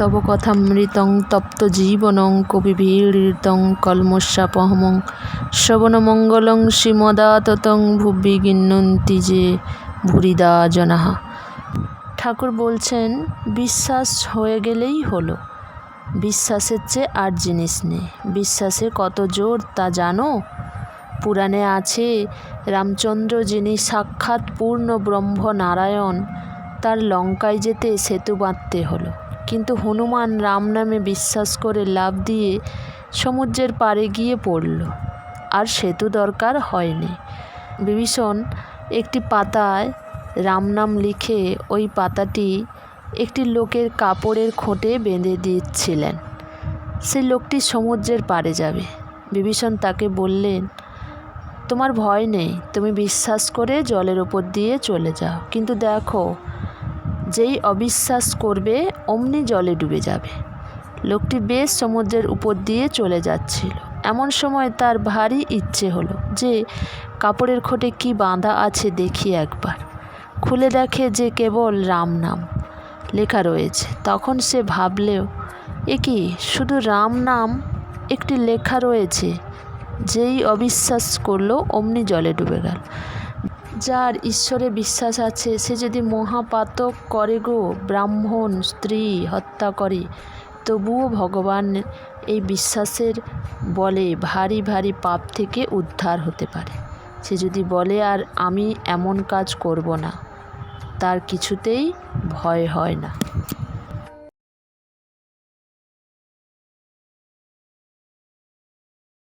তব কথামৃতং তপ্ত জীবনং কবিভিড়িতং কলমস্যাপহমং শ্রবণমঙ্গলং শ্রীমদাততং ভুবি গিন্নন্তি যে ভুরিদা জনাহা। ঠাকুর বলছেন, বিশ্বাস হয়ে গেলেই হলো। বিশ্বাসের চেয়ে আর জিনিস নেই। বিশ্বাসে কত জোর তা জানো? পুরাণে আছে, রামচন্দ্র যিনি সাক্ষাৎ পূর্ণ ব্রহ্ম নারায়ণ তার লঙ্কায় যেতে সেতু বাঁধতে হলো। কিন্তু হনুমান রাম নামে বিশ্বাস করে লাভ দিয়ে সমুদ্রের পাড়ে গিয়ে পড়ল। আর সেতু দরকার হয়নি। বিভীষণ একটি পাতায় রাম নাম লিখে ওই পাতাটি একটি লোকের কাপড়ের খোঁটে বেঁধে দিচ্ছিলেন। সেই লোকটি সমুদ্রের পাড়ে যাবে। বিভীষণ তাকে বললেন, তোমার ভয় নেই, তুমি বিশ্বাস করে জলের ওপর দিয়ে চলে যাও। কিন্তু দেখো যেই অবিশ্বাস করবে, অমনি জলে ডুবে যাবে। লোকটি বেশ সমুদ্রের উপর দিয়ে চলে যাচ্ছিল। এমন সময় তার ভারী ইচ্ছে হলো যে, কাপড়ের খোটে কি বাঁধা আছে দেখি একবার। খুলে দেখে যে কেবল রাম নাম লেখা রয়েছে। তখন সে ভাবলেও, এ কি শুধু রাম নাম একটি লেখা রয়েছে, যেই অবিশ্বাস করল অমনি জলে ডুবে গেল। যার ঈশ্বরে বিশ্বাস আছে, সে যদি মহাপাতক করে গো, ব্রাহ্মণ, স্ত্রী হত্যা করে, তবুও ভগবান এই বিশ্বাসের বলে ভারী ভারী পাপ থেকে উদ্ধার হতে পারে। সে যদি বলে, আর আমি এমন কাজ করব না, তার কিছুতেই ভয় হয় না।